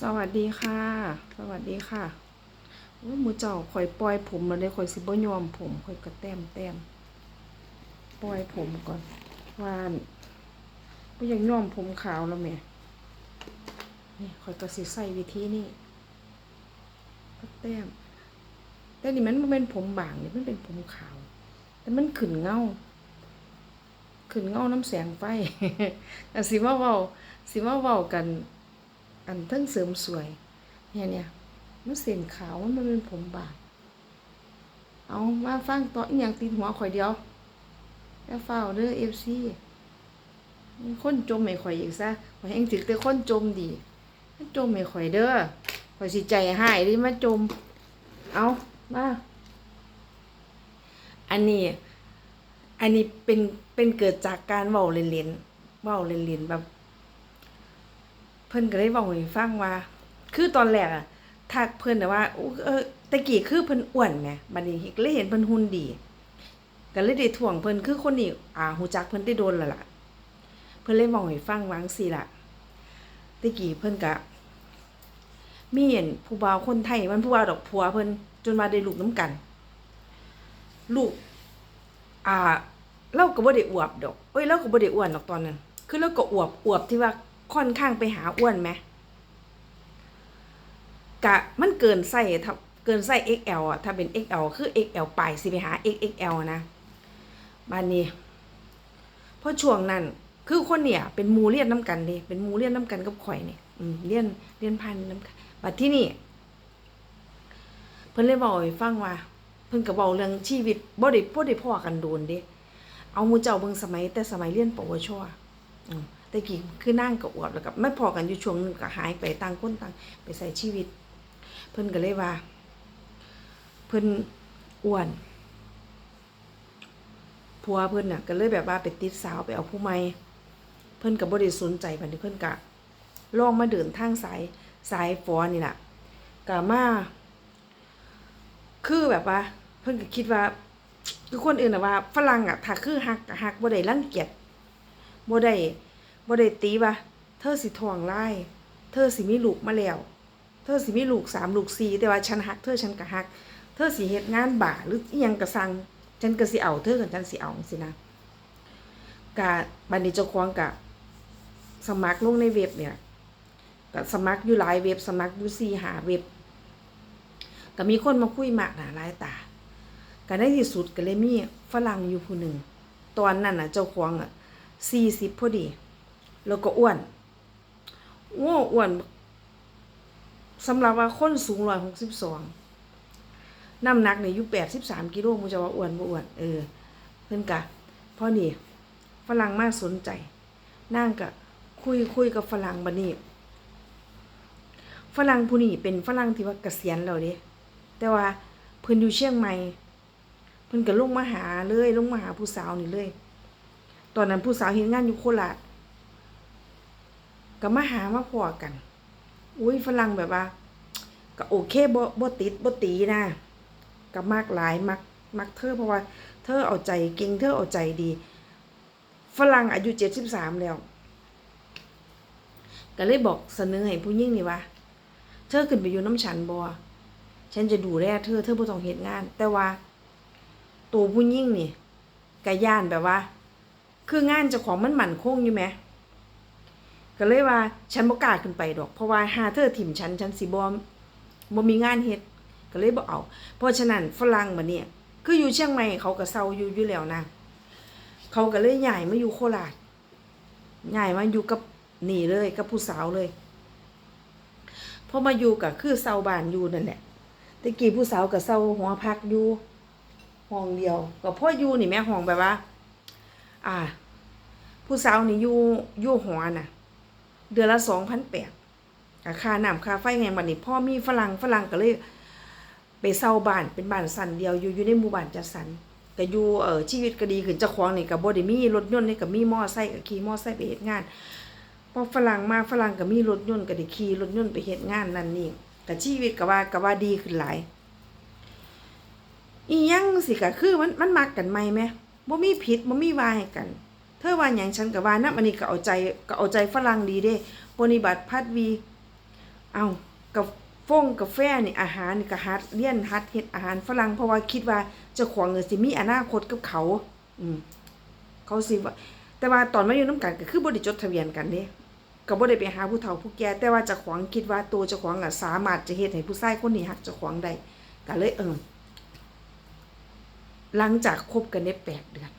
สวัสดีค่ะ สวัสดีค่ะโอ้ยหมูเจ้าข่อยปล่อยผมมาเลยข่อยสิบ่ยอมผมข่อยก็แต้มแต้มปล่อยผมก่อนวานบ่อยังยอมผมขาวแล้วแม่นี่ข่อยก็สิใส่วิธีนี้ก็แต้มแต่นี่มันบ่เป็นผมบางนี่มันเป็นผมขาว แต่มันขึ้นเงาขึ้นเงาน้ำแสงไฟอ่สิมาเว้าสิมาเว้ากัน อันทั้งเสริมสวย เนี่ยเนี่ยมันเส้นขาวมันเป็นผมบางเอามาฟังต่ออีหยังตีนหัวข่อยเดียว แล้วเฝ้าเด้อเอฟซีคนจมไม่ข่อยอีกซะข่อยแห่งถึกแต่คนจมดีมันจมไม่ข่อยเด้อข่อยสิใจหายดิมาจม เอามาอันนี้ อันนี้เป็นเป็นเกิดจากการเว้าเล่นๆเว้าเล่นๆแบบ พิ่นก็ได้บอกให้ฟังว่า คือตอนแรกอะทักเพิ่นน่ว่าอู้เออตะกี้คือเพิ่นอ้วนแหมบัดนี้ก็เลยเห็นเพิ่นหุ่นดีก็เลยได้ถ่วงเพิ่นคือคนนี้อ่าฮู้จักเพิ่นได้โดนล้วล่ะ เพิ่นเลยบอกให้ฟังวังซี่ล่ะตะกี้เพิ่นก็มีเห็นผู้บ่าวคนไทยมันผู้บ่าวดอกผัวเพิ่นจนมาได้ลูกนํกัน ลูก อ่าเราก็บ่ได้อวบดอกเอ้ยเราก็บ่ได้อ้วนดอกตอนนั้น คือเราก็อวบอวบที่ว่า ค่อนข้างไปหาอ้วนไหมกะมันเกินไส้ถ้าเกินไส้ XL อะถ้าเป็น XL คือ XL ปลายสิไปหา XXL นะบ้านนี้เพราะช่วงนั้นคือคนเนี่ย เป็นมูเลียนน้ำกันเดิเป็นมูเลียนน้ำกันกับข่อยเนี่ยอืมเลียนเลียนพันน้ำกันบัดที่นี่ เพิ่นเลยบอกให้ฟังว่า เพิ่นก็เว้าเรื่องชีวิตบ่ได้บ่ได้พ้อกันโดนเด้เอามูเจ้าเบิ่งสมัยแต่สมัยเรียนปวชอืม แต่กี้คือนั่งกับอวบแล้วก็ไม่พอกันอยู่ช่วงหนึงก็หายไปต่างคนต่างไปใส่ชีวิต เพิ่นก็เลยว่า เพิ่นอ้วนผัวเพิ่นน่ะก็เลยแบบว่าไปติดสาวไปเอาผู้ใหม่เพิ่นก็บ่ได้สนใจบัดนี้เพิ่นก็ลองมาเดินทางสายสายฟอนี่ล่ะก็มาคือแบบว่า เพิ่นก็คิดว่าคือคนอื่นน่ะว่าฝรั่งอะถ้าคือฮักฮักบ่ได้รังเกียจบ่ได้ บ่ได้ตีว่าเธอสิทองลายเธอสิมีลูกมาแล้ว เธอสิมีลูกสามลูกสี่แต่ว่าฉันฮักเธอฉันก็ฮัก เธอสิเฮ็ดงานบ่าหรือยังก็สั่งฉันก็สิเอาเธอกับฉันสิเอาสินะกะบัดนี้เจ้าของกะสมัครลงในเว็บเนี่ยก็สมัครอยู่หลายเว็บสมัครอยู่สี่หาเว็บก็มีคนมาคุยมากหนาหลายตาก็ในที่สุดก็เลยมีฝรั่งอยู่ผู้หนึ่งตอนนั้นน่ะเจ้าของอะสี่สิบพอดี แล้วก็อ้วนอ้วนอ้วนสำหรับว่าคนสูงร้อยหกสิบสองน้ำหนักเนี่ยอยู่แปดสิบสามกิโลมูจะว่าอ้วนบ่อ้วนเออเพิ่อนกะพอนี่ฝรั่งมากสนใจ นั่งกะคุยคุยกับฝรั่งบัดนี้ฝรั่งผู้นี้เป็นฝรั่งที่ว่าเกษียณแล้วเด้แต่ว่าเพิ่นอยู่เชียงใหม่เพิ่นก็ลงมาหาเลยลงมาหาผู้สาวนี่เลย ตอนนั้นผู้สาวเฮ็ดงานอยู่โคราช ก็มาหามาพอกัน อุ้ยฝรั่งแบบว่า ก็โอเคบ่บ่ติดบ่ตีนะก็มากหลายมักมักเธอเพราะว่า เธอเอาใจเก่งเธอเอาใจดี ฝรั่งอายุ73แล้ว ก็เลยบอกเสนอให้ผู้หญิงนี่ว่า เธอขึ้นไปอยู่น้ำฉันบ่ฉันจะดูแลเธอเธอบ่ต้องเฮ็ดงาน แต่ว่า ตัวผู้หญิงนี่กะย่านแบบว่า คืองานเจ้าของมันหมั่นคงอยู่ไหม ก็เลยว่าฉันบ่กล้าขึ้นไปดอก เพราะว่าหาเธอถิ่มฉันฉันสิบ่บ่มีงานเฮ็ดก็เลยบ่เอา เพราะฉะนั้นฝรั่งบัดนี้คืออยู่เชียงใหม่เขาก็เซาอยู่อยู่แล้วนะเขาก็เลยย้ายมาอยู่โคราชย้ายมาอยู่กับนี่เลยกับผู้สาวเลยพอมาอยู่ก็คือเซาบ้านอยู่นั่นแหละต่กี้ผู้สาวก็เซาหัวพักอยู่ห้องเดียวก็พ่ออยู่นี่แม่ห้องแบบว่า อ่า ผู้สาวนี่อยู่อยู่หอน่ะ เดือนละสองพันแปดค่าน้ำค่าไฟไงบัดนี้พ่อมีฝรั่งฝรั่งก็เลยไปเช่าบ้านเป็นบ้านสันเดียวอยู่อยู่ในหมู่บ้านจัดสรรก็อยู่เออชีวิตก็ดีขึ้นเจ้าของนี่ก็บ่ได้มีรถยนต์นี่ก็มีมอไซค์ก็ขี่มอไซค์ไปเฮ็ดงานพอฝรั่งมาฝรั่งก็มีรถยนต์ก็ได้ขี่รถยนต์ไปเฮ็ดงานนั่นนี่ก็ชีวิตก็ว่าก็ว่าดีขึ้นหลาย อียังสิก็คือมันมันมักกันไหมแหมบ่มีผิดบ่มีวาให้กัน ธอว่าหยังฉันก็ว่านํอันนี้ก็เอาใจก็เอาใจฝรั่งดีเด้ปฏิบัติพัดวี เอากับฟงกาแฟนี่อาหารนี่ก็ฮัดเรียนฮัดเฮ็ดอาหารฝรั่งเพราะว่าคิดว่าจ้าของเงินสิมีอนาคตกับเขา อืมเขาสิว่า แต่ว่าตอนมาอยู่น้ำกันก็คือบ่ได้จดทะเบียนกันเด้ก็บ่ได้ไปหาผู้เฒ่าผู้แก่แต่ว่าจ้าของคิดว่าตัวจ้าของอะสามารถจะเฮ็ดให้ผู้ชายคนนี้ฮักจ้าของได้ก็เลยเออหลังจากคบกันได้แปดเดือน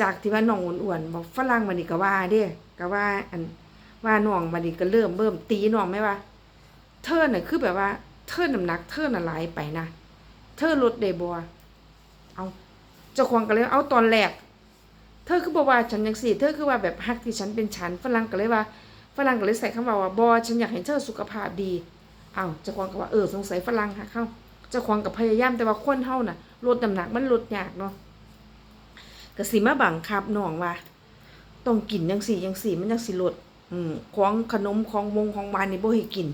จากที่ว่าน้องอ้วนๆบอกฝรั่งบัดนี้ก็ว่าเด้ก็ว่าอันว่าน้องบัดนี้ก็เริ่มเบิ่มตีน้องไหมว่าเธอน่ะคือแบบว่า เธอน้ำหนัก เธอน่ะหลายไปนะเธอลดได้บ่เอาเจ้าของก็เลยเอาตอนแรก เธอคือบอกว่าฉันจังสี่เธอคือว่าแบบฮักที่ฉันเป็นฉันฝรั่งก็เลยว่าฝรั่งก็เลยใส่คำว่าว่าบอฉันอยากเห็นเธอสุขภาพดีเอาเจ้าของก็ว่าเออสงสัยฝรั่งฮักเข้าเจ้าของก็พยายามแต่ว่าคนเฮาน่ะลดน้ำหนักมันลดยากเนาะ ก็สิมาบังคับน้องว่าต้องกินจังสี่จังสี่มันจังสิลดอืมของขนมของวงของวานนี่บ่ให้กิน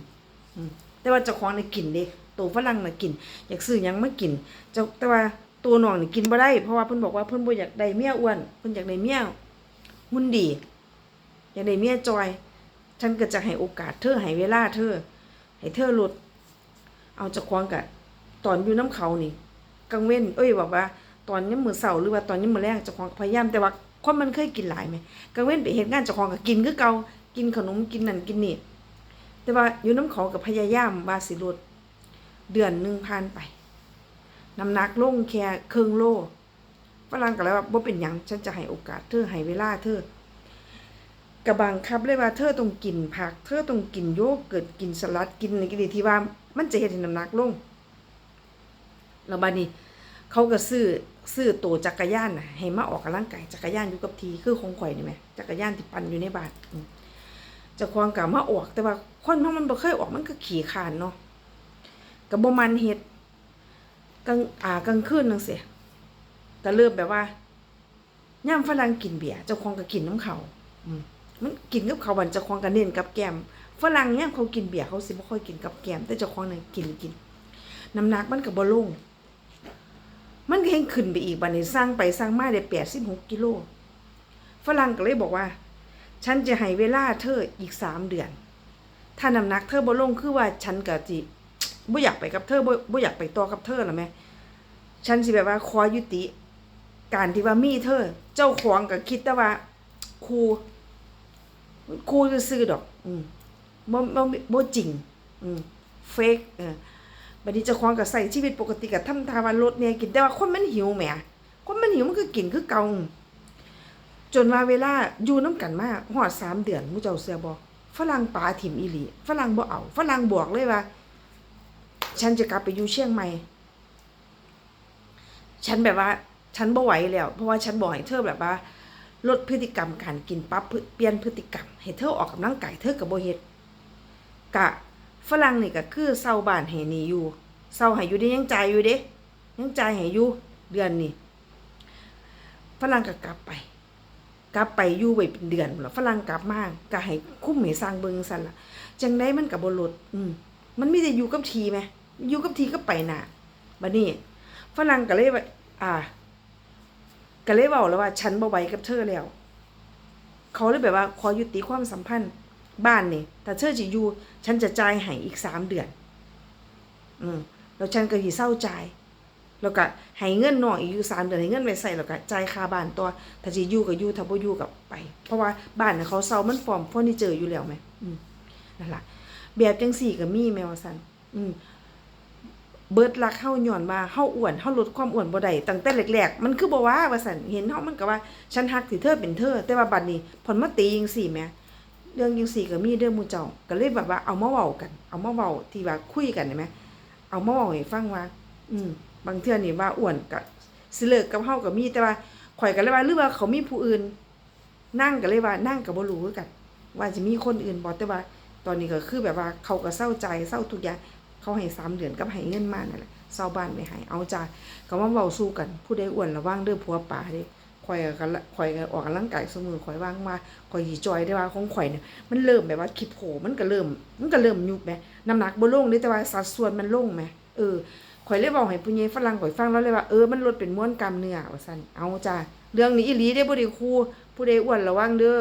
อืมแต่ว่าเจ้าของนี่กินเด้ตัวฝรั่งน่ะกิน อยากซื้อหยังมากินเจ้าแต่ว่าตัวน้องนี่กินบ่ได้เพราะว่าเพิ่นบอกว่าเพิ่นบ่อยากได้เมียอ้วนเพิ่นอยากได้เมียหุ่นดี อยากได้เมียจอย ฉันก็จะให้โอกาสเธอให้เวลาเธอ ให้เธอลดเอาเจ้าของกะตอนอยู่น้ำเขานี่กังเว้น เอ้ยบอกว่า ตอนนี้มือเสาหรือว่าตอนนี้มือแรกเจ้าของพยายามแต่ว่าคนมันเคยกินหลายไหมกังเว้นไปเห็นงานเจ้าของก็กินคือเก่ากินขนมกินนั่นกินนี่แต่ว่าอยู่น้ำเขากับพยายามว่าสิลดเดือนหนึ่งผ่านไปน้ำหนักลงแค่ครึ่งโลฝรั่งก็เลยว่าบ่เป็นหยังฉันจะให้โอกาสเธอให้เวลาเธอกระบังคับเลยว่าเธอต้องกินผัก เธอต้องกินโยเกิร์ตกินสลัดกินอะไรกินที่ว่ามันจะเห็นน้ำหนักลงแล้วบานี้ เขาก็ซื้อซื้อตัวจักรยานน่ะให้มาออกกำลังกายจักรยานอยู่กับทีคือของข่อยนี่แหมจักรยานที่ปั่นอยู่ในบานอืมเจะควงกับมาออก แต่ว่าคนเพราะมันบ่เคยออกมันก็ขี่ขานเนาะก็บ่มันเฮ็ดกลางอ่ากลางคืนจังซี่ก็เริ่มแบบว่าย่ามฝรั่งกินเบียร์เจ้าของก็กินน้ำเขาอืมมันกินกับเขาบันเจ้าของก็เน้นกับแกมฝรั่งย่ามเขากินเบียร์เขาสิบ่ค่อยกินกับแกมแต่เจ้าของน่ะกินกินน้ำหนักมันก็บ่ลง มันก็เฮงขึ้นไปอีกบัดนี้สร้างไปสร้างมาได้แปดสิบหกกิโลฝรั่งก็เลยบอกว่า ฉันจะให้เวลาเธออีกสามเดือน ถ้าน้ำหนักเธอบ่ลงคือว่าฉันก็จิบ่อยากไปกับเธอบ่บ่อยากไปต่อกับเธอหรอแม่ฉันสิแบบว่าขอยุติ การที่ว่ามีเธอ เจ้าของก็คิดแต่ว่าครูครูจะซื่อดอก อืมบ่บ่บ่จริง อืมเฟกเออ บัดนี้เจ้าของก็ใส่ชีวิตปกติก็ทำทาวันลดเนี่ยกินแต่ว่าคนมันหิวแหมคนมันหิวมันก็กินคือเก่าจนว่าเวลาอยู่น้ำกันมาฮอดสามเดือนมู้เจ้าเสียบ่ฝรั่งปาถิ่มอีหลีฝรั่งบ่เอาฝรั่งบอกเลยว่า ฉันจะกลับไปอยู่เชียงใหม่ ฉันแบบว่า ฉันบ่ไหวแล้ว เพราะว่าฉันบอกให้เธอแบบว่า ลดพฤติกรรมการกินปั๊บเปลี่ยนพฤติกรรม ให้เธอออกกำลังกายเธอก็บ่เฮ็ดกะ ฝรั่งนี่ก็คือเศร้าบ้านให้นี่อยู่เศร้าให้อยู่ได้ยังจ่ายอยู่เด้ยังจ่ายให้อยู่เดือนนี่ฝรั่งก็กลับไป กลับไปอยู่ไว้เป็นเดือนพุ่นล่ะฝรั่งกลับมาก็ให้คุ้มให้สร้างเบิงซันละจังไดมันก็บ่ลดอืมมันไมีแต่อยู่กับทีไหมอยู่กับทีก็ไปหน้าบัดนี้ฝรั่งก็เลยว่าอ่าก็เลยเว้าแล้วว่า ฉันบ่ไหวกับเธอแล้ว เขาเลยแบบว่า ขอยุติความสัมพันธ์ บ้านนี่ถ้าเธอจะอยู่ ฉันจะจ่ายให้อีกสามเดือน อืมแล้วฉันก็สิเศร้าจ่ายแล้วก็ให้เงินน้องอีกอยู่สามเดือนให้เงินไว้ใส่แล้วก็จ่ายค่าบ้านตัวถ้าสิอยู่ก็อยู่ถ้าบ่อยู่ก็ไป เพราะว่าบ้านน่ะเขาเซามันฟอร์มเฟอร์นิเจอร์อยู่แล้วแหมอืมนั่นล่ะแบบจังสี่ก็มีแมว่าซั่นอืมเบิดรักเฮาหย้อนว่าเฮาอ้วนเฮาลดความอ้วนบ่ได้ตั้งแต่แรกๆมันคือบ่ว่าว่าซั่นเห็นเฮามันก็ว่าฉันฮักที่เธอเป็นเธอแต่ว่าบัดนี้ผลมาตีจังซี่แหม เรื่องยังสี่ก็มีเรื่องมูเจ้าก็เลยแบบว่าเอามาเว้ากัน เอามาเว้าที่ว่าคุยกันเห็นไหมเอามาเว้าให้ฟังว่า อืม บางเทื่อนี่ว่าอ้วนก็สิเลิกกับเฮาก็มีแต่ว่าข่อยก็เลยว่าหรือว่าเขามีผู้อื่น นั่งก็เลยว่านั่งก็บ่รู้กัน ว่าจะมีคนอื่นบ่แต่ว่า ตอนนี้ก็คือแบบว่าเขาก็เศร้าใจเศร้าทุกอย่างเขาให้สามเดือนกับให้เงินมานั่นแหละเศร้าบ้านไม่ให้เอาจ้าก็มาเว้าสู้กัน ผู้ใดอ้วนระวังเด้อผัวป่าเด้ ข่อยก็ละข่อยก็ออกกำลังกายเสมอข่อยว่างมาข่อยสิจอยได้ว่าของข่อยเนี่ยมันเริ่มแบบว่าคิดโผมันก็เริ่ม มันก็เริ่มยุบแหมน้ำหนักบ่ลงเลยแต่ว่าสัดส่วนมันลงแหมเออข่อยเลยบอกให้ผู้ใหญ่ฝรั่งข่อยฟังแล้วเลยว่าเออมันลดเป็นม้วนกล้ามเนื้อว่าซั่นเอาจ้าเรื่องนี้อีหลีได้บ่ได้ครูผู้ใดอ้วนระวังเด้อ